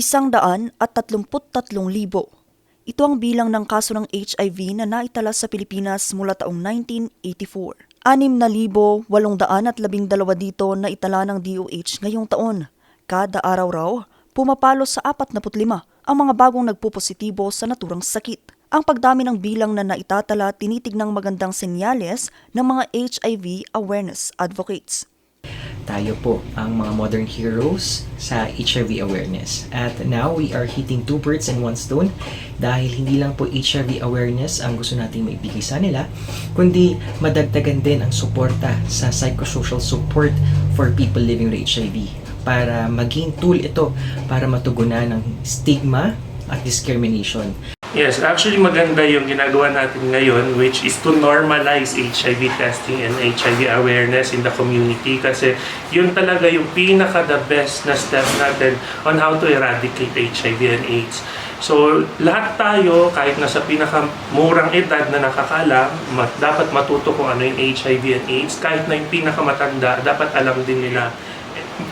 Isang daan at tatlumput tatlong libo. Ito ang bilang ng kaso ng HIV na naitala sa Pilipinas mula taong 1984. Anim na libo, walong daan at labing dalawa dito na itala ng DOH ngayong taon. Kada araw raw, pumapalo sa 45 ang mga bagong nagpupositibo sa naturang sakit. Ang pagdami ng bilang na naitatala tinitignang magandang senyales ng mga HIV awareness advocates. Tayo po ang mga modern heroes sa HIV awareness. At now, we are hitting two birds in one stone dahil hindi lang po HIV awareness ang gusto nating maibigay sa nila, kundi madagdagan din ang suporta sa psychosocial support for people living with HIV para maging tool ito para matugunan ng stigma at discrimination. Yes, actually maganda yung ginagawa natin ngayon which is to normalize HIV testing and HIV awareness in the community kasi yun talaga yung pinaka the best na step natin on how to eradicate HIV and AIDS. So, lahat tayo, kahit nasa pinakamurang edad na nakakala, mat, dapat matuto kung ano yung HIV and AIDS. Kahit na yung pinakamatanda, dapat alam din nila.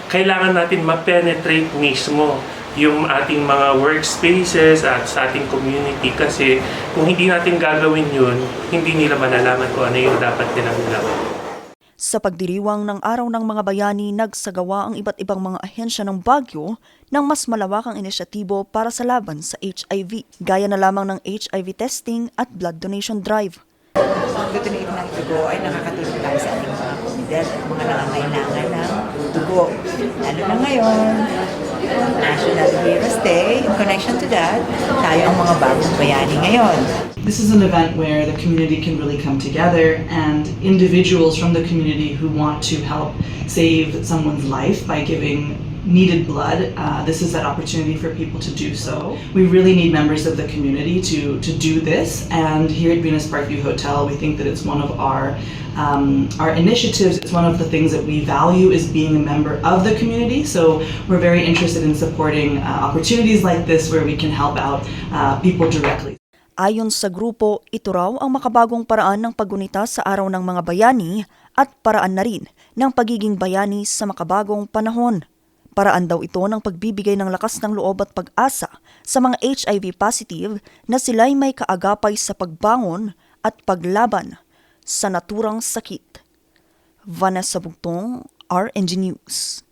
Kailangan natin ma-penetrate mismo yung ating mga workspaces at sa ating community kasi kung hindi natin gagawin yun, hindi nila malalaman kung ano yung dapat nilang gawin. Sa pagdiriwang ng Araw ng Mga Bayani, nagsagawa ang iba't ibang mga ahensya ng Baguio ng mas malawakang inisyatibo para sa laban sa HIV, gaya na lamang ng HIV testing at blood donation drive. Pagtutuloy ng dugo ay nakakatulong tayo sa ating mga komunidad at mga nangangailangan ng dugo. Lalo na ngayon, National Heroes Day, in connection to that, tayo ang mga bagong bayani ngayon. This is an event where the community can really come together and individuals from the community who want to help save someone's life by giving needed blood, uh, this is that opportunity for people to do so. We really need members of the community to, to do this and here at Venus Parkview Hotel we think that it's one of our um, our initiatives, it's one of the things that we value is being a member of the community. So we're very interested in supporting uh, opportunities like this where we can help out uh, people directly. Ayon sa grupo, ito raw ang makabagong paraan ng paggunita sa Araw ng Mga Bayani at paraan na rin ng pagiging bayani sa makabagong panahon. Paraan daw ito ng pagbibigay ng lakas ng loob at pag-asa sa mga HIV positive na sila'y may kaagapay sa pagbangon at paglaban sa naturang sakit. Vanessa Bugtong, RNG News.